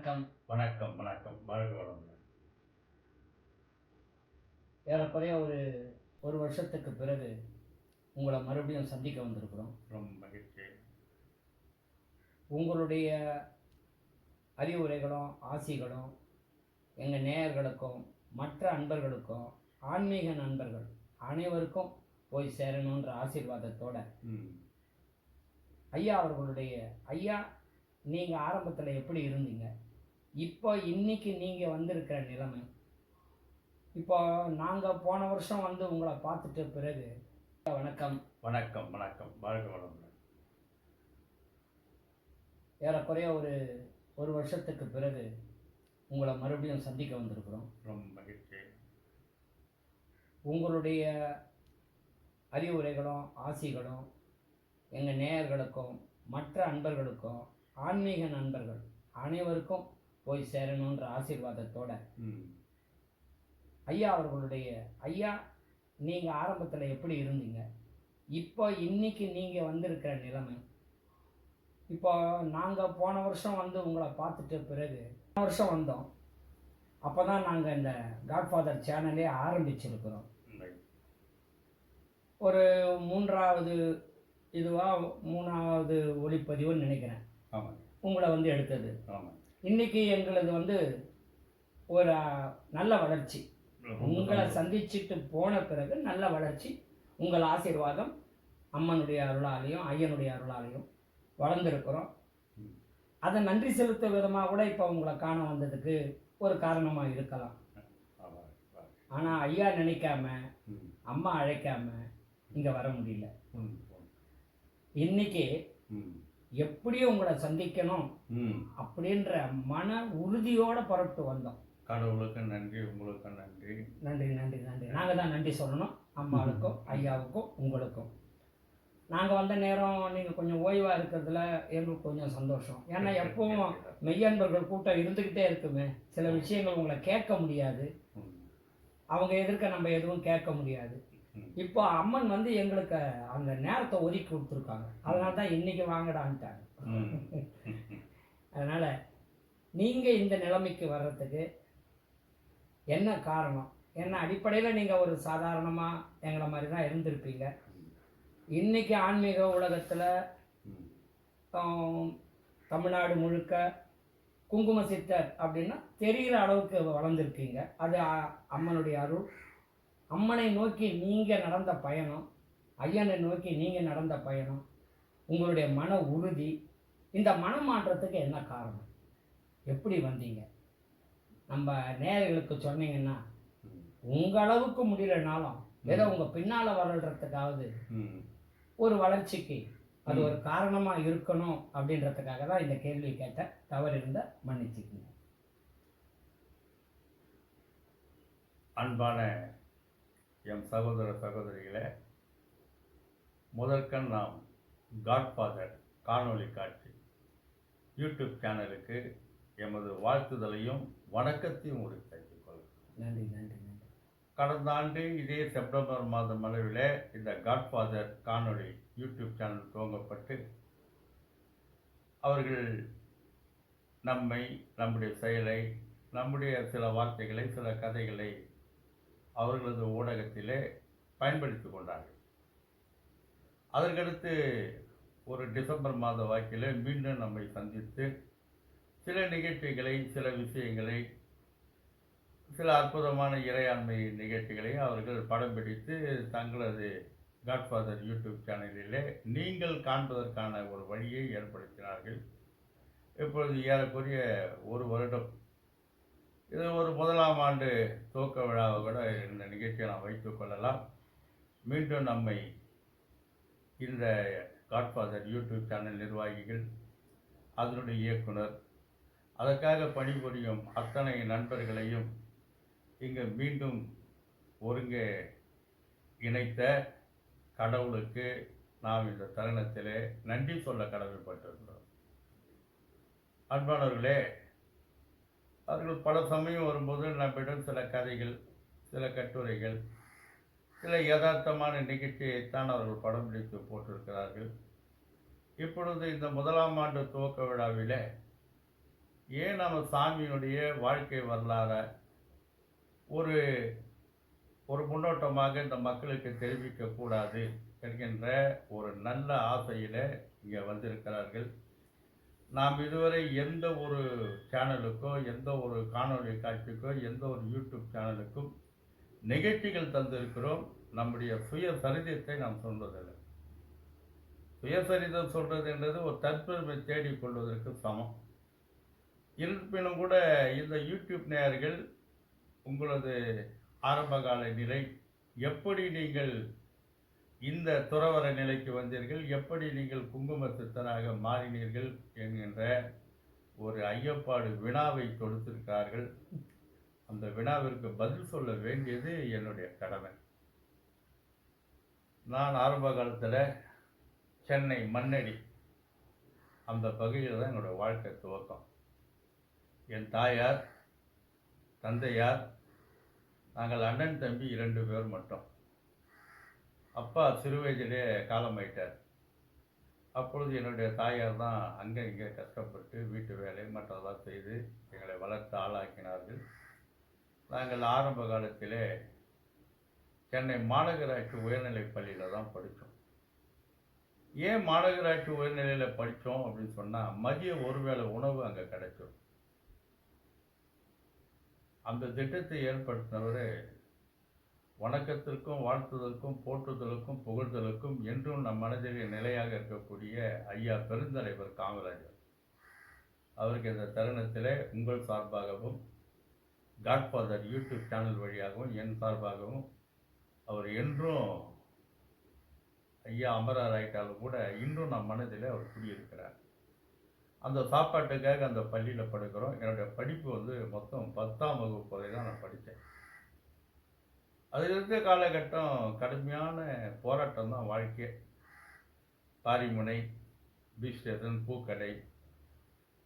வணக்கம். வணக்கம் வணக்கம். வளமுடன். ஏறக்குறைய ஒரு ஒரு வருஷத்துக்கு பிறகு உங்களை மறுபடியும் சந்திக்க வந்திருக்கிறோம். ரொம்ப மகிழ்ச்சி. உங்களுடைய அறிவுரைகளும் ஆசிகளும் எங்கள் நேயர்களுக்கும் மற்ற அன்பர்களுக்கும் ஆன்மீக நண்பர்கள் அனைவருக்கும் போய் சேரணுன்ற ஆசீர்வாதத்தோட ஐயா அவர்களுடைய ஐயா நீங்கள் ஆரம்பத்தில் எப்படி இருந்தீங்க? இப்போ இன்னைக்கு நீங்கள் வந்திருக்கிற நிலைமை. இப்போ நாங்கள் போன வருஷம் வந்து உங்களை பார்த்துட்ட பிறகு வணக்கம். வணக்கம் வணக்கம். வாழ்க வளமுடன். ஏறக்குறைய ஒரு ஒரு வருஷத்துக்கு பிறகு உங்களை மறுபடியும் சந்திக்க வந்திருக்கிறோம். ரொம்ப மகிழ்ச்சி. உங்களுடைய அறிவுரைகளும் ஆசிகளும் எங்கள் நேயர்களுக்கும் மற்ற அன்பர்களுக்கும் ஆன்மீக நண்பர்கள் அனைவருக்கும் போய் சேரணுன்ற ஆசீர்வாதத்தோட. ஐயா அவர்களுடைய ஐயா நீங்கள் ஆரம்பத்தில் எப்படி இருந்தீங்க? இப்போ இன்னைக்கு நீங்கள் வந்திருக்கிற நிலைமை. இப்போ நாங்கள் போன வருஷம் வந்து உங்களை பார்த்துட்ட பிறகு போன வருஷம் வந்தோம். அப்போ தான் நாங்கள் இந்த காட்ஃபாதர் சேனலே ஆரம்பிச்சிருக்கிறோம். ஒரு மூன்றாவது இதுவாக மூணாவது ஒளிப்பதிவுன்னு நினைக்கிறேன். ஆமாம் உங்களை வந்து எடுத்தது. ஆமாம் இன்னைக்கு எங்களது வந்து ஒரு நல்ல வளர்ச்சி உங்களை. சந்திச்சுட்டு போன பிறகு நல்ல வளர்ச்சி உங்கள் ஆசீர்வாதம் அம்மனுடைய அருளாலையும் ஐயனுடைய அருளாலையும் வளர்ந்துருக்கிறோம். அதை நன்றி செலுத்த விதமாக கூட இப்போ உங்களை காண வந்ததுக்கு ஒரு காரணமாக இருக்கலாம். ஆனால் ஐயா நினைக்காம அம்மா அழைக்காம இங்கே வர முடியல. இன்னைக்கு ம் எப்படியும் உங்களை சந்திக்கணும் அப்படின்ற மன உறுதியோட புறப்பட்டு வந்தோம். கடவுளுக்கு நன்றி உங்களுக்கு நன்றி. நன்றி நன்றி நன்றி. நாங்கள் தான் நன்றி சொல்லணும். அம்மாவுக்கும் ஐயாவுக்கும் உங்களுக்கும். நாங்கள் வந்த நேரம் நீங்கள் கொஞ்சம் ஓய்வாக இருக்கிறதுல எங்களுக்கு கொஞ்சம் சந்தோஷம். ஏன்னா எப்பவும் மெய்யன்பர்கள் கூட்டம் இருந்துக்கிட்டே இருக்குமே. சில விஷயங்கள் உங்களை கேட்க முடியாது. அவங்க எதிர்க்க நம்ம எதுவும் கேட்க முடியாது. இப்போ அம்மன் வந்து எங்களுக்கு அந்த நேரத்தை ஒதுக்கி கொடுத்துருக்காங்க. அதனால தான் இன்னைக்கு வாங்கடான்ட்டாங்க. அதனால் நீங்கள் இந்த நிலைமைக்கு வர்றதுக்கு என்ன காரணம்? என்ன அடிப்படையில் நீங்கள் ஒரு சாதாரணமாக எங்களை மாதிரி தான் இருந்திருப்பீங்க. இன்னைக்கு ஆன்மீக உலகத்தில். தமிழ்நாடு முழுக்க குங்கும சித்தர் அப்படின்னா தெரிகிற அளவுக்கு வளர்ந்துருக்கீங்க. அது அம்மனுடைய அருள். அம்மனை நோக்கி நீங்கள் நடந்த பயணம் ஐயனை நோக்கி நீங்கள் நடந்த பயணம் உங்களுடைய மன உறுதி இந்த மனமாற்றத்துக்கு என்ன காரணம் எப்படி வந்தீங்க நம்ம நேயர்களுக்கு சொன்னீங்கன்னா ம். உங்கள் அளவுக்கு முடியலனாலும் ஏதோ உங்கள் பின்னால் வளர்றதுக்காவது. ஒரு வளர்ச்சிக்கு அது ஒரு காரணமா இருக்கணும் அப்படின்றதுக்காக தான் இந்த கேள்வி கேட்ட தவறு இருந்த மன்னிச்சுக்கங்க அன்பான எம் சகோதர சகோதரிகளே முதற்கண் நாம் காட்ஃபாதர் காணொளி காட்சி யூடியூப் சேனலுக்கு எமது வாழ்த்துதலையும் வணக்கத்தையும் நன்றி நன்றி நன்றி. கடந்த ஆண்டு இதே செப்டம்பர் மாதம் அளவில் இந்த காட்ஃபாதர் காணொளி யூடியூப் சேனல் துவங்கப்பட்டு அவர்கள் நம்மை நம்முடைய செயலை நம்முடைய சில வார்த்தைகளை சில கதைகளை அவர்களது ஊடகத்திலே பயன்படுத்தி கொண்டார்கள். அதற்கடுத்து ஒரு டிசம்பர் மாத வாக்கில் மீண்டும் நம்மை சந்தித்து சில நிகழ்ச்சிகளை சில விஷயங்களை சில அற்புதமான இறையாண்மை நிகழ்ச்சிகளை அவர்கள் படம் பிடித்து தங்களது காட்ஃபாதர் யூடியூப் சேனலிலே நீங்கள் காண்பதற்கான ஒரு வழியை ஏற்படுத்தினார்கள். இப்பொழுது ஏறக்குறைய ஒரு வருடம் இது ஒரு முதலாம் ஆண்டு துவக்க விழாவை கூட இந்த நிகழ்ச்சியை நாம் வைத்துக் கொள்ளலாம். மீண்டும் நம்மை இந்த காட்ஃபாதர் யூடியூப் சேனல் நிர்வாகிகள் அதனுடைய இயக்குனர் அதற்காக பணிபுரியும் அத்தனை நண்பர்களையும் இங்கே மீண்டும் ஒருங்கே இணைத்த கடவுளுக்கு நாம் இந்த தருணத்திலே நன்றி சொல்ல கடமைப்பட்டிருக்கிறோம். அன்பானவர்களே அவர்கள் பல சமயம் வரும்போது நம்மிடம் சில கதைகள் சில கட்டுரைகள் சில யதார்த்தமான நிகழ்ச்சியைத்தான் அவர்கள் படம் பிடித்து போட்டிருக்கிறார்கள். இப்பொழுது இந்த முதலாம் ஆண்டு துவக்க விழாவில் ஏன் நம்ம சாமியுடைய வாழ்க்கை வரலாற ஒரு ஒரு முன்னோட்டமாக இந்த மக்களுக்கு தெரிவிக்கக்கூடாது என்கின்ற ஒரு நல்ல ஆசையில் இங்கே வந்திருக்கிறார்கள். நாம் இதுவரை எந்த ஒரு சேனலுக்கோ எந்த ஒரு காணொளி காட்சிக்கோ எந்த ஒரு யூடியூப் சேனலுக்கும் நிகழ்ச்சிகள் தந்திருக்கிறோம். நம்முடைய சுயசரிதத்தை நாம் சொல்வதில்லை. சுயசரிதம் சொல்றதுன்றது ஒரு தற்பெருமை தேடிக் கொள்வதற்கு சமம். இருப்பினும் கூட இந்த யூடியூப் நேயர்கள் உங்களது ஆரம்பகால நிலை எப்படி நீங்கள் இந்த துறவர நிலைக்கு வந்தீர்கள். எப்படி நீங்கள் குங்கும சித்தனாக மாறினீர்கள் என்கின்ற ஒரு ஐயப்பாடு வினாவை கொடுத்திருக்கிறார்கள் அந்த வினாவிற்கு பதில் சொல்ல வேண்டியது என்னுடைய கடமை. நான் ஆரம்ப காலத்தில் சென்னை மண்ணடி. அந்த பகுதியில் தான் என்னோட வாழ்க்கை துவக்கம். என் தாயார் தந்தையார் நாங்கள் அண்ணன் தம்பி இரண்டு பேர் மட்டும். அப்பா சிறு வயதிலே காலமாயிட்டார் அப்பொழுது என்னுடைய தாயார் தான் அங்கே இங்கே கஷ்டப்பட்டு வீட்டு வேலை மற்றதெல்லாம் செய்து எங்களை வளர்த்து ஆளாக்கினார்கள். நாங்கள் ஆரம்ப காலத்திலே சென்னை மாநகராட்சி உயர்நிலைப் பள்ளியில் தான் படித்தோம். ஏன் மாநகராட்சி உயர்நிலையில் படித்தோம் அப்படின்னு சொன்னால் மதிய ஒருவேளை உணவு அங்கே கிடைச்சிடும் அந்த திட்டத்தை ஏற்படுத்தினவர் வணக்கத்திற்கும் வாழ்த்துதலுக்கும் போற்றுதலுக்கும் புகழ்தலுக்கும் என்றும் நம் மனதிலே நிலையாக இருக்கக்கூடிய ஐயா பெருந்தலைவர் காமராஜர். அவருக்கு இந்த தருணத்தில் உங்கள் சார்பாகவும் காட்ஃபாதர் யூடியூப் சேனல் வழியாகவும் என் சார்பாகவும் அவர் என்றும் ஐயா அமரர் ஆயிட்டாலும் கூட இன்றும் நம் மனதில் அவர் குடியிருக்கிறார். அந்த சாப்பாட்டுக்காக அந்த பள்ளியில் படுக்கிறோம். என்னுடைய படிப்பு வந்து மொத்தம் பத்தாம் வகுப்பு வரை தான் நான் படித்தேன். அதில் காலகட்டம் கடுமையான போராட்டம் தான் வாழ்க்கை. Parimunai beach station Pookadai.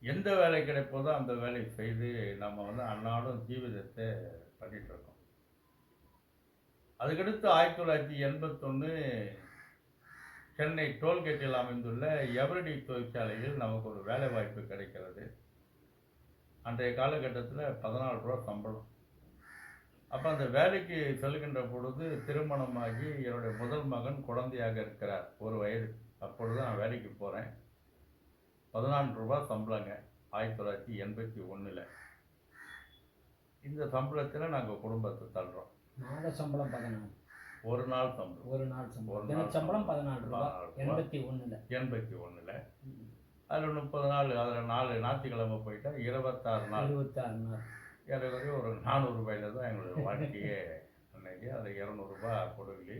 எந்த வேலை கிடைப்பதோ அந்த வேலையை செய்து நம்ம வந்து அன்னாடும் ஜீவிதத்தை பண்ணிகிட்ருக்கோம் இருக்கோம். அதுக்கடுத்து ஆயிரத்தி தொள்ளாயிரத்தி எண்பத்தொன்று சென்னை டோல்கேட்டில் அமைந்துள்ள எவரடி தொழிற்சாலையில் நமக்கு ஒரு வேலை வாய்ப்பு கிடைக்கிறது. அன்றைய காலகட்டத்தில் பதினாலு ரூபா சம்பளம். அப்போ அந்த வேலைக்கு செல்கின்ற பொழுது திருமணமாகி என்னுடைய முதல் மகன் குழந்தையாக இருக்கிறார். ஒரு வயது. அப்பொழுது நான் வேலைக்கு போகிறேன் பதினான்கு ரூபா சம்பளங்க. ஆயிரத்தி தொள்ளாயிரத்தி எண்பத்தி ஒன்றில் இந்த சம்பளத்தில் நாங்கள் குடும்பத்தை தள்ளுறோம். மாத சம்பளம் பதினாலு. ஒரு நாள் சம்பளம். ஒரு நாள் ஒரு சம்பளம் நாள் தின சம்பளம். பதினாலு. எண்பத்தி ஒண்ணுல. எண்பத்தி ஒன்றில் அதில் முப்பது நாள் அதில் நாலு ஞாயிற்றுக்கிழமை போயிட்டா இருபத்தாறு நாள். இருபத்தாறு நாள். ஏறக்குறைய ஒரு நானூறு ரூபாயில தான் எங்களுடைய வாழ்க்கையே அன்னைக்கு. அதில் இரநூறுபா கொடுக்கலி.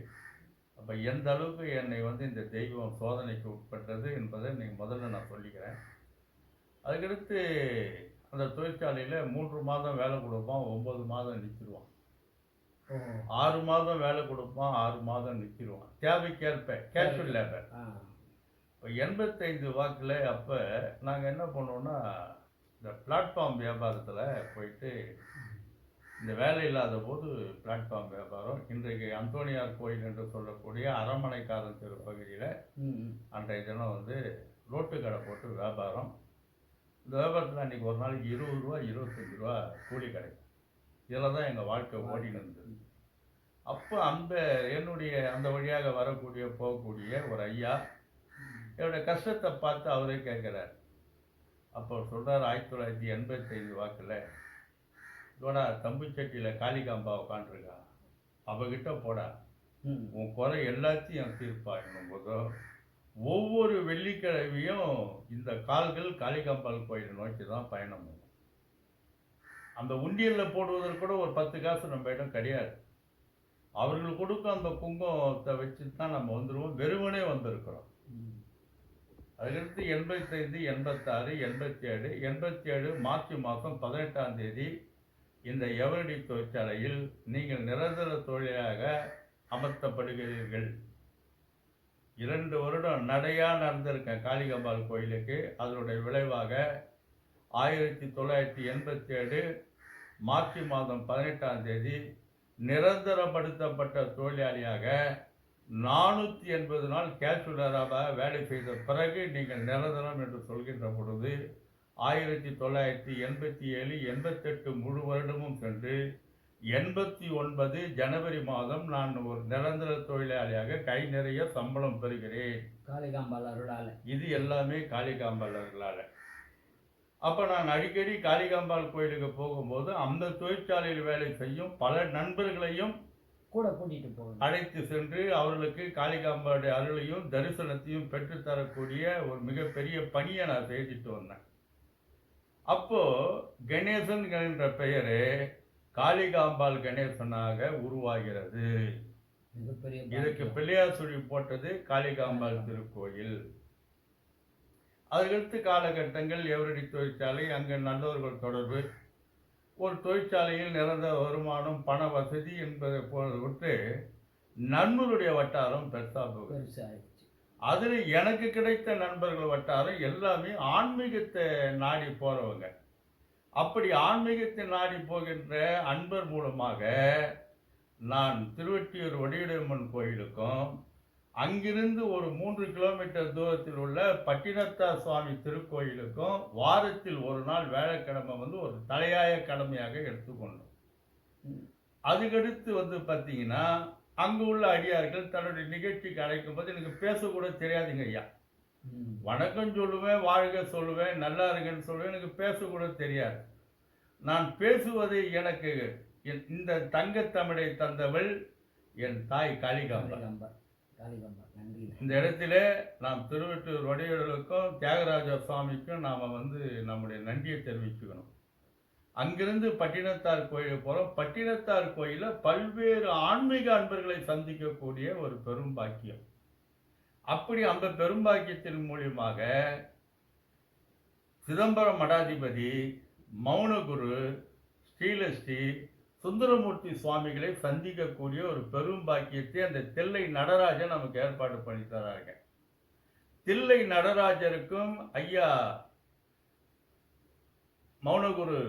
அப்போ எந்த அளவுக்கு என்னை வந்து இந்த தெய்வம் சோதனைக்கு உட்பட்டது என்பதை நீங்கள் முதல்ல நான் சொல்லிக்கிறேன். அதுக்கடுத்து அந்த தொழிற்சாலையில் மூன்று மாதம் வேலை கொடுப்பான் ஒம்பது மாதம் நிறுத்திடுவான். ஓ ஆறு மாதம் வேலை கொடுப்பான் ஆறு மாதம் நிறுத்திடுவான். தேவைக்கேற்ப கேஷுவல் லேபர் இப்போ எண்பத்தைந்து வாக்கில் அப்போ நாங்கள் என்ன பண்ணோம்னா இந்த பிளாட்ஃபார்ம் வியாபாரத்தில் போயிட்டு இந்த வேலை இல்லாத போது பிளாட்ஃபார்ம் வியாபாரம். இன்றைக்கு அந்தோனியார் கோயில் என்று சொல்லக்கூடிய அரமனைக்காரன் தெரு பகுதியில். அன்றைய தினம் வந்து ரோட்டு கடை போட்டு வியாபாரம். இந்த வியாபாரத்தில் அன்றைக்கி ஒரு நாளைக்கு இருபது ரூபா இருபத்தஞ்சி ரூபா கூலி கிடைக்கும் இதில் தான் எங்கள் வாழ்க்கை ஓடின்னு இருந்தது. அப்போ அந்த என்னுடைய அந்த வழியாக வரக்கூடிய போகக்கூடிய ஒரு ஐயா என்னுடைய கஷ்டத்தை பார்த்து அவரே கேட்குறார். அப்போ சொல்கிறார் ஆயிரத்தி தொள்ளாயிரத்தி எண்பத்தைந்து வாக்கில் இதோட தம்புச்சட்டியில் காளிகாம்பா உட்காண்ட்ருக்கா அவகிட்ட போடா. உன் குறை எல்லாத்தையும் தீர்ப்பா போதோ ஒவ்வொரு வெள்ளிக்கிழமையும் இந்த கால்கள் காளிகாம்பாள் கோயிலை நோக்கி தான் பயணம் அந்த உண்டியலில் போடுவதற்கு கூட ஒரு பத்து காசு நம்ம இடம் கிடையாது. அவர்கள் கொடுக்கும் அந்த குங்குமத்தை வச்சு தான் நம்ம வந்துடுவோம் வெறுமனே வந்திருக்கிறோம். அதுக்கடுத்து எண்பத்தைந்து எண்பத்தாறு எண்பத்தி ஏழு எண்பத்தி ஏழு மார்ச் மாதம் பதினெட்டாம் தேதி இந்த எவரடி தொழிற்சாலையில் நீங்கள் நிரந்தர தொழிலாக அமர்த்தப்படுகிறீர்கள். இரண்டு வருடம் நடையாக நடந்திருக்கேன் காளிகம்பாள் கோயிலுக்கு அதனுடைய விளைவாக ஆயிரத்தி தொள்ளாயிரத்தி எண்பத்தி ஏழு மார்ச் மாதம் பதினெட்டாம் தேதி நிரந்தரப்படுத்தப்பட்ட தொழிலாளியாக நானூற்றி எண்பது நாள் கேஷுவலராக வேலை செய்த பிறகு நீங்கள் நிரந்தரம் என்று சொல்கின்ற பொழுது ஆயிரத்தி தொள்ளாயிரத்தி எண்பத்தி ஏழு எண்பத்தெட்டு முழு வருடமும் சென்று எண்பத்தி ஒன்பது ஜனவரி மாதம் நான் ஒரு நிரந்தர தொழிலாளியாக கை நிறைய சம்பளம் பெறுகிறேன். காளிகாம்பாள் அருளால இது எல்லாமே காளிகாம்பாள் அவர்களால் அப்போ நான் அடிக்கடி காளிகாம்பாள் கோயிலுக்கு போகும்போது அந்த தொழிற்சாலையில் வேலை செய்யும் பல நண்பர்களையும் கூட கூட்டிட்டு போகணும். அழைத்து சென்று அவர்களுக்கு காளிகாம்பாளுடைய அருளையும் தரிசனத்தையும் பெற்றுத்தரக்கூடிய ஒரு மிகப்பெரிய பணியை நான் செய்துட்டு வந்தேன். அப்போ கணேசன் என்ற பெயரு காளிகாம்பாள் கணேசனாக உருவாகிறது. இதுக்கு. பிள்ளையார் சுழி போட்டது காளிகாம்பாள் திருக்கோயில். அதற்கடுத்து காலகட்டங்கள் எவரடி தொழிற்சாலை அங்கே நல்லவர்கள் தொடர்பு ஒரு தொழிற்சாலையில் நிரந்தர வருமானம் பண வசதி என்பதை போல விட்டு நண்பருடைய வட்டாரம் பெருசாக போகுது. பெருசாயிடுச்சு. அதில் எனக்கு கிடைத்த நண்பர்கள் வட்டாரம் எல்லாமே ஆன்மீகத்தை நாடி போகிறவங்க அப்படி ஆன்மீகத்தை நாடி போகின்ற அன்பர் மூலமாக நான் திருவெட்டியூர் வடிவடையம்மன் கோயிலுக்கும் அங்கிருந்து ஒரு மூன்று கிலோமீட்டர் தூரத்தில் உள்ள பட்டினத்தா சுவாமி திருக்கோயிலுக்கும் வாரத்தில் ஒரு நாள் வேலைக்கிழமை வந்து ஒரு தலையாய கடமையாக எடுத்துக்கொண்டோம். அதுக்கடுத்து வந்து பார்த்தீங்கன்னா அங்கு உள்ள அடியார்கள் தன்னுடைய நிகழ்ச்சிக்கு அழைக்கும் போது எனக்கு பேசக்கூட தெரியாதுங்க ஐயா. வணக்கம் சொல்லுவேன் வாழ்க சொல்லுவேன் நல்லா இருக்குன்னு சொல்லுவேன் எனக்கு பேசக்கூட தெரியாது. நான் பேசுவது எனக்கு என் இந்த தங்கத்தமிழை தந்தவள் என் தாய் காளிகாம்பா. இந்த இடத்துல நாம் திருவெட்டூர் வடிவேலுக்கும் தியாகராஜ சுவாமிக்கும் நாம் வந்து நம்முடைய நன்றியை தெரிவிச்சுக்கணும். அங்கிருந்து பட்டினத்தார் கோயிலுக்கு போகிறோம் பட்டினத்தார் கோயிலில் பல்வேறு ஆன்மீக அன்பர்களை சந்திக்கக்கூடிய ஒரு பெரும் பாக்கியம். அப்படி அந்த பெரும் பாக்கியத்தின் மூலியமாக சிதம்பரம் மடாதிபதி மௌனகுரு ஸ்ரீலஸ்ரீ சுந்தரமூர்த்தி சுவாமிகளை சந்திக்கக்கூடிய ஒரு பெரும் பாக்கியத்தை அந்த தில்லை நடராஜன் நமக்கு ஏற்பாடு பண்ணி தராங்க தில்லை நடராஜருக்கும் ஐயா மௌனகுரு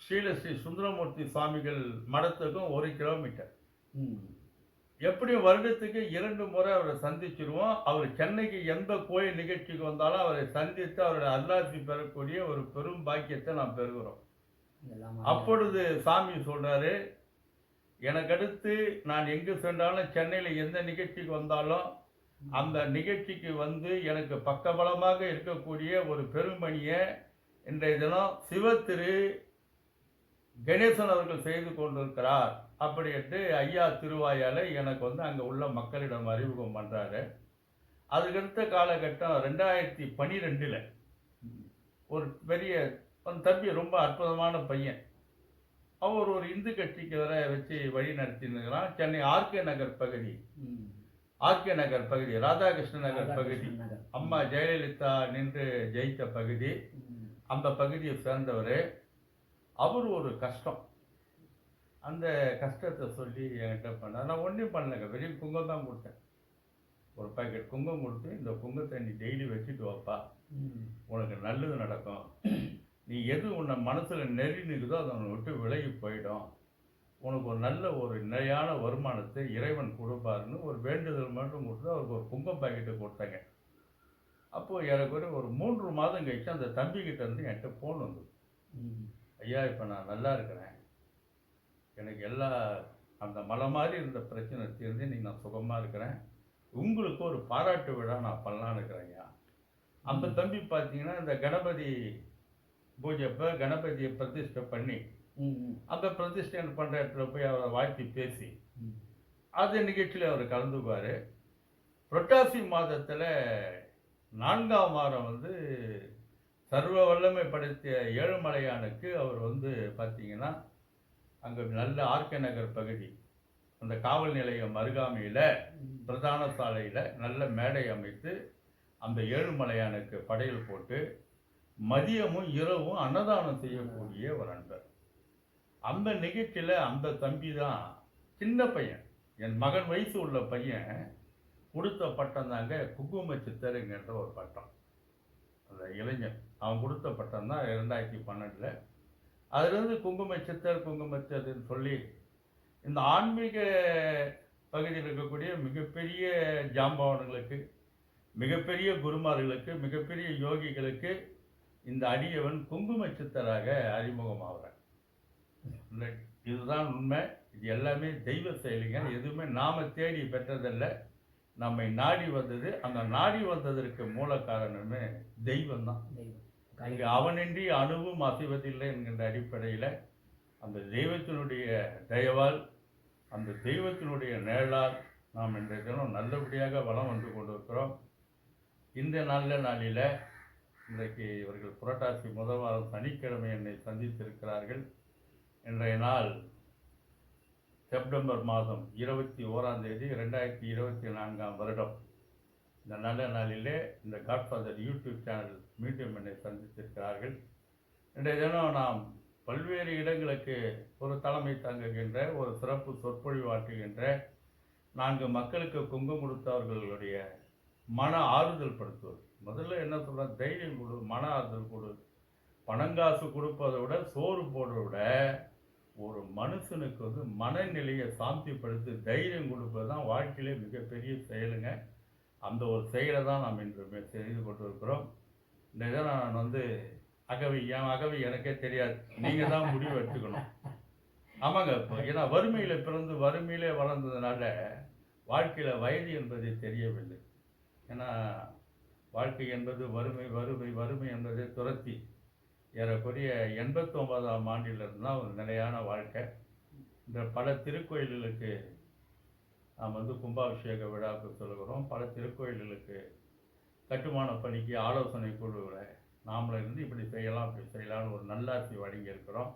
ஸ்ரீலஸ்ரீ சுந்தரமூர்த்தி சுவாமிகள் மடத்துக்கும் ஒரு கிலோமீட்டர். எப்படியும் வருடத்துக்கு இரண்டு முறை அவரை சந்திச்சிருவோம். அவர் சென்னைக்கு எந்த கோயில் நிகழ்ச்சிக்கு வந்தாலும் அவரை சந்தித்து அவருடைய அல்லாசி பெறக்கூடிய ஒரு பெரும் பாக்கியத்தை நாம் பெறுகிறோம். அப்பொழுது சாமி சொல்றாரு எனக்கு அடுத்து நான் எங்கு சென்றாலும் சென்னையில் எந்த நிகழ்ச்சிக்கு வந்தாலும் அந்த நிகழ்ச்சிக்கு வந்து எனக்கு பக்கபலமாக இருக்கக்கூடிய ஒரு பெருமணியை இன்றைய தினம் சிவத்திரு கணேசன் அவர்கள் செய்து கொண்டிருக்கிறார். அப்படின்ட்டு ஐயா திருவாயால் எனக்கு வந்து அங்கே உள்ள மக்களிடம் அறிமுகம் பண்ணுறாரு அதுக்கடுத்த காலகட்டம் ரெண்டாயிரத்தி பனிரெண்டில் ஒரு பெரிய அந்த தம்பி ரொம்ப அற்புதமான பையன். அவர் ஒரு இந்து கட்சிக்கு வர வச்சு வழி நடத்தினுக்கிறான் சென்னை ஆர்கே நகர் பகுதி. ஆர்கே நகர் பகுதி ராதாகிருஷ்ண நகர் பகுதி. அம்மா ஜெயலலிதா நின்று ஜெயித்த பகுதி. அந்த பகுதியை சேர்ந்தவர். அவர் ஒரு கஷ்டம். அந்த கஷ்டத்தை சொல்லி என்கிட்ட பண்ணார். நான் ஒன்றும் பண்ணலைங்க. வெறும் குங்கம் தான் கொடுத்தேன். ஒரு பாக்கெட் குங்கம் கொடுத்து இந்த குங்கத்தை நீ டெய்லி வச்சுட்டு வாப்பா. உனக்கு நல்லது நடக்கும். நீ எது உன்னை மனசில் நெறி நிற்குதோ அதை உன்னை விட்டு விலகி போயிடும். உனக்கு ஒரு நல்ல ஒரு நிலையான வருமானத்தை இறைவன் கொடுப்பாருன்னு ஒரு வேண்டுதல் மட்டும் கொடுத்து அவருக்கு ஒரு குங்கம் பாக்கெட்டு கொடுத்தாங்க. அப்போது எனக்கு ஒரு மூன்று மாதம் கழிச்சு அந்த தம்பிக்கிட்ட இருந்து என்கிட்ட ஃபோன் வந்தது. ஐயா இப்போ நான் நல்லா இருக்கிறேன். எனக்கு எல்லா அந்த மலை மாதிரி இருந்த பிரச்சனை தீர்ந்து இன்னைக்கு நான் சுகமாக இருக்கிறேன். உங்களுக்கு ஒரு பாராட்டு விழா நான் பண்ணலான்னு இருக்கிறேன் ஐயா. அந்த தம்பி பார்த்தீங்கன்னா இந்த கணபதி பூஜைப்போ கணபதியை பிரதிஷ்டை பண்ணி. அந்த பிரதிஷ்டை பண்ணுற இடத்துல போய் அவரை வாழ்த்தி பேசி. அது நிகழ்ச்சியில் அவர் கலந்துக்குவார் புரட்டாசி மாதத்தில் நான்காம் வாரம் வந்து சர்வ வல்லமை படைத்த ஏழுமலையானுக்கு அவர் வந்து பார்த்தீங்கன்னா அங்கே நல்ல ஆர்கே நகர் பகுதி அந்த காவல் நிலையம் அருகாமையில். பிரதான சாலையில் நல்ல மேடை அமைத்து அந்த ஏழுமலையானுக்கு படையல் போட்டு மதியமும் இரவும் அன்னதானம் செய்யக்கூடிய ஒரு அன்பர். அந்த நிகழ்ச்சியில் அந்த தம்பி தான் சின்ன பையன். என் மகன் வயசு உள்ள பையன் கொடுத்த பட்டம் தாங்க குங்கும சித்தருங்கன்ற ஒரு பட்டம். அந்த இளைஞன் அவன் கொடுத்த பட்டம் தான் ரெண்டாயிரத்தி பன்னெண்டில். அதுலேருந்து குங்கும சித்தர் குங்கும சித்தர்னு சொல்லி இந்த ஆன்மீக பகுதியில் இருக்கக்கூடிய மிகப்பெரிய ஜாம்பவான்களுக்கு மிகப்பெரிய குருமார்களுக்கு மிகப்பெரிய யோகிகளுக்கு இந்த அடியவன் குங்கும சித்தராக அறிமுகமாகிறான் இதுதான் உண்மை. இது எல்லாமே தெய்வ செயலிங்க எதுவுமே நாம தேடி பெற்றதல்ல. நம்மை நாடி வந்தது அந்த நாடி வந்ததற்கு மூல காரணமே தெய்வம். தான் இங்கு அவனின்றி அணுவும் அசைவதில்லை என்கின்ற அடிப்படையில் அந்த தெய்வத்தினுடைய தயவால் அந்த தெய்வத்தினுடைய நிழலால் நாம் இன்றைய தினம் நல்லபடியாக வளம் வந்து கொண்டிருக்கிறோம். இந்த நல்ல நாளில் இன்றைக்கு இவர்கள் புரட்டாசி முதல் வாரம் சனிக்கிழமை என்னை சந்தித்திருக்கிறார்கள். இன்றைய நாள் செப்டம்பர் மாதம் இருபத்தி ஓராம் தேதி ரெண்டாயிரத்தி இருபத்தி நான்காம் வருடம். இந்த நல்ல நாளிலே இந்த காட்ஃபாதர் யூடியூப் சேனல் மீண்டும் என்னை சந்தித்திருக்கிறார்கள். இன்றைய தினம் நாம் பல்வேறு இடங்களுக்கு ஒரு தலைமை தங்குகின்ற ஒரு சிறப்பு சொற்பொழிவாற்றுகின்ற நான்கு மக்களுக்கு குங்குமம் கொடுத்தவர்களுடைய மன ஆறுதல் படுத்துவது. முதல்ல என்ன சொல்கிறேன் தைரியம் கொடு மன ஆறுதல் கொடு. பணங்காசு கொடுப்பதை விட சோறு போடுறத விட ஒரு மனுஷனுக்கு வந்து மனநிலையை சாந்திப்படுத்தி தைரியம் கொடுப்பது தான் வாழ்க்கையிலே மிகப்பெரிய செயலுங்க. அந்த ஒரு செயலை தான் நாம் இன்றுமே செய்து கொண்டிருக்கிறோம். இந்த இதை நான் வந்து அகவி என் அகவி எனக்கே தெரியாது. நீங்கள் தான் முடிவு எடுத்துக்கணும் ஆமாங்க இப்போ ஏன்னா வறுமையில் பிறந்து வறுமையிலே வளர்ந்ததுனால வாழ்க்கையில் வயது என்பது தெரியவில்லை. ஏன்னா வாழ்க்கை என்பது வறுமை வறுமை வறுமை என்பதை துரத்தி ஏறக்குறைய எண்பத்தொம்பதாம் ஆண்டிலிருந்து தான் ஒரு நிலையான வாழ்க்கை. இந்த பல திருக்கோயில்களுக்கு நாம் வந்து கும்பாபிஷேக விழாவுக்கு சொல்கிறோம் பல திருக்கோயில்களுக்கு கட்டுமான பணிக்கு ஆலோசனை குழுவில் நாமளே இருந்து இப்படி செய்யலாம் இப்படி செய்யலாம்னு ஒரு நல்லாட்சி வழங்கி இருக்கிறோம்.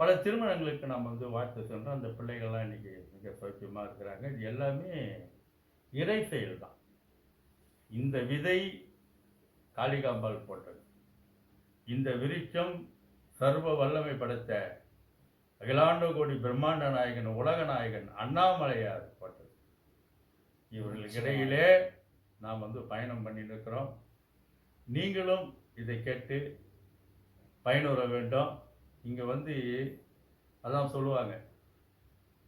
பல திருமணங்களுக்கு நாம் வந்து வாழ்த்து சென்றோம். அந்த பிள்ளைகள்லாம் இன்றைக்கி மிக சௌக்கியமாக இருக்கிறாங்க. இது எல்லாமே இறை செயல் தான் இந்த விதை காளிகாம்பாள் போட்டது. இந்த விருட்சம் சர்வ வல்லமை படைத்த அகிலாண்ட கோடி பிரம்மாண்ட நாயகன் உலக நாயகன் அண்ணாமலையார் போட்டது. இவர்களுக்கு இடையிலே நாம் வந்து பயணம் பண்ணிட்டு இருக்கிறோம் நீங்களும் இதை கேட்டு பயனுற வேண்டும். இங்கே வந்து அதான் சொல்லுவாங்க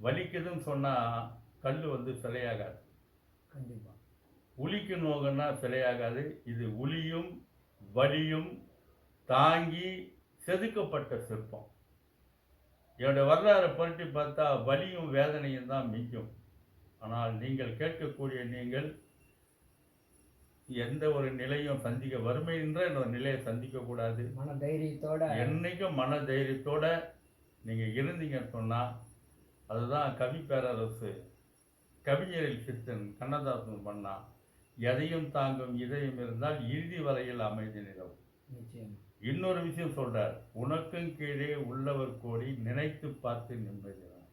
வலிக்குதுன்னு சொன்னால் கல் வந்து சிலையாகாது. கண்டிப்பா. உளிக்கு நோகன்னா சிலையாகாது. இது உளியும் வலியும் தாங்கி செதுக்கப்பட்ட சிற்பம். என்னுடைய வரலாறை புரட்டி பார்த்தா வலியும் வேதனையும் தான் மிஞ்சும். ஆனால் நீங்கள் கேட்கக்கூடிய நீங்கள் எந்த ஒரு நிலையும் சந்திக்க வறுமை என்ற நிலையை சந்திக்கக்கூடாது மன தைரியத்தோட என்னைக்கும் மன தைரியத்தோட நீங்கள் இருந்தீங்கன்னு சொன்னால் அதுதான் கவி பேரரசு கவிஞரில் சித்தன் கண்ணதாசன் பண்ணா எதையும் தாங்கும் இதயம் இருந்தால் இறுதி வரையில் அமைதி நிலவும் இன்னொரு விஷயம் சொல்றார் உனக்கும் கீழே உள்ளவர் கோடி நினைத்து பார்த்து நிம்மதி வேணும்."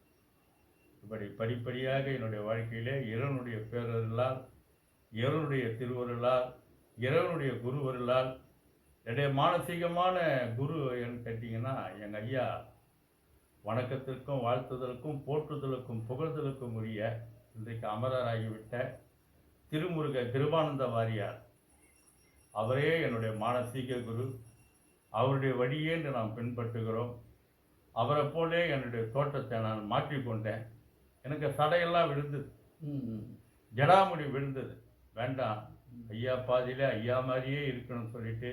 இப்படி படிப்படியாக என்னுடைய வாழ்க்கையிலே இறைவனுடைய பேரருளால் இறைவனுடைய திருவருளால் இறைவனுடைய குருவருளால் என்னுடைய மானசீகமான குரு என்று கேட்டிங்கன்னா எங்கள் ஐயா வணக்கத்திற்கும் வாழ்த்துதலுக்கும் போற்றுதலுக்கும் புகழ்தலுக்கும் உரிய இன்றைக்கு அமரராகிவிட்ட திருமுருக கிருபானந்த வாரியார். அவரே என்னுடைய மானசீக குரு. அவருடைய வழியே என்று நாம் பின்பற்றுகிறோம். அவரை போலே என்னுடைய தோட்டத்தை நான் மாற்றிக்கொண்டேன் எனக்கு சடையெல்லாம் விழுந்தது. ஜடாமுடி விழுந்தது. வேண்டாம். ஐயா பாதியில ஐயா மாதிரியே இருக்கணும்னு சொல்லிட்டு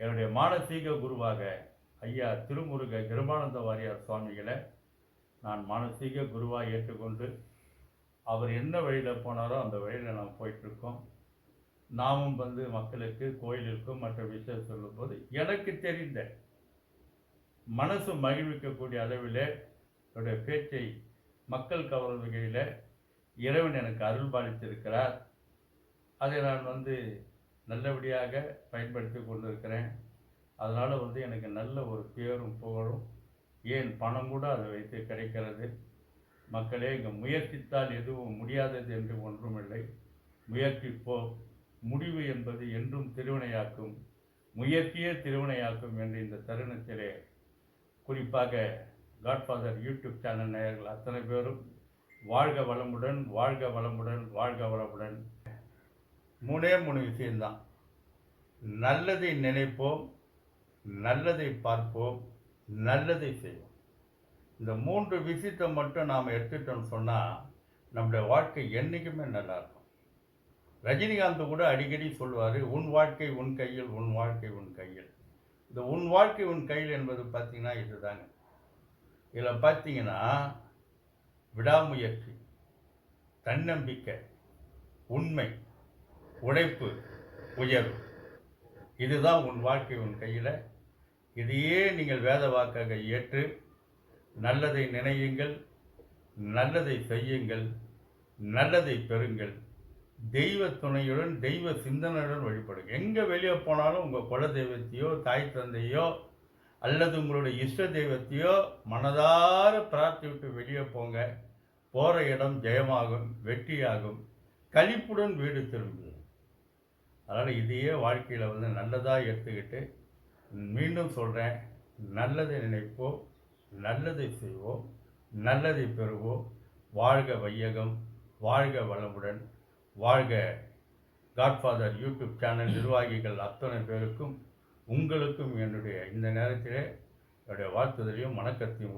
என்னுடைய மானசீக குருவாக ஐயா திருமுருக கிருபானந்த வாரியார் சுவாமிகளை நான் மானசீக குருவாக ஏற்றுக்கொண்டு அவர் என்ன வழியில் போனாரோ அந்த வழியில் நாம் போயிட்டுருக்கோம். நாமும் வந்து மக்களுக்கு கோயிலுக்கும் மற்ற விஷயம் சொல்லும்போது எனக்கு தெரிந்த மனசு மகிழ்விக்கக்கூடிய அளவில் என்னுடைய பேச்சை மக்கள் கவரும் வகையில் இறைவன் எனக்கு அருள் பாலித்திருக்கிறார். அதை நான் வந்து நல்லபடியாக பயன்படுத்தி கொண்டிருக்கிறேன். அதனால் வந்து எனக்கு நல்ல ஒரு பேரும் புகழும். ஏன் பணம் கூட அதை வைத்து கிடைக்கிறது. மக்களே இங்கே முயற்சித்தால் எதுவும் முடியாதது என்று ஒன்றுமில்லை. முயற்சிப்போம் முடிவு என்பது என்றும் திருவினையாக்கும் முயற்சியே திருவினையாக்கும் என்று இந்த தருணத்திலே குறிப்பாக காட்ஃபாதர் யூடியூப் சேனல் நேயர்கள் அத்தனை பேரும் வாழ்க வளமுடன் வாழ்க வளமுடன் வாழ்க வளமுடன். மூணே மூணு விஷயம்தான். நல்லதை நினைப்போம் நல்லதை பார்ப்போம் நல்லதை செய்வோம். இந்த மூன்று விஷயத்தை மட்டும் நாம் எடுத்துட்டோம்னு சொன்னால் நம்முடைய வாழ்க்கை என்றைக்குமே நல்லா இருக்கும். ரஜினிகாந்த் கூட அடிக்கடி சொல்லுவார் உன் வாழ்க்கை உன் கையில் உன் வாழ்க்கை உன் கையில். இந்த உன் வாழ்க்கை உன் கையில் என்பது பார்த்திங்கன்னா இதுதாங்க. இதில் பார்த்தீங்கன்னா விடாமுயற்சி தன்னம்பிக்கை உண்மை உழைப்பு உயர்வு. இதுதான் உன் வாழ்க்கை உன் கையில். இதையே நீங்கள் வேத வாக்காக ஏற்று நல்லதை நினையுங்கள் நல்லதை செய்யுங்கள் நல்லதை பெறுங்கள். தெய்வ துணையுடன் தெய்வ சிந்தனையுடன் வழிபடுங்க எங்கே வெளியே போனாலும் உங்கள் குல தெய்வத்தையோ தாய் தந்தையோ அல்லது உங்களுடைய இஷ்ட தெய்வத்தையோ மனதார பிரார்த்திவிட்டு வெளியே போங்க. போகிற இடம் ஜெயமாகும் வெற்றியாகும். கழிப்புடன் வீடு திரும்புது அதனால் இதையே வாழ்க்கையில் வந்து நல்லதாக எடுத்துக்கிட்டு மீண்டும் சொல்கிறேன் நல்லதை நினைப்போம். நல்லதை செய்வோம் நல்லதை பெறுவோம். வாழ்க வையகம் வாழ்க வளமுடன் வாழ்க காட்ஃபாதர் யூடியூப் சேனல் நிர்வாகிகள் அத்தனை பேருக்கும் உங்களுக்கும் என்னுடைய இந்த நேரத்திலே என்னுடைய வாழ்த்துதலையும் வணக்கத்தையும்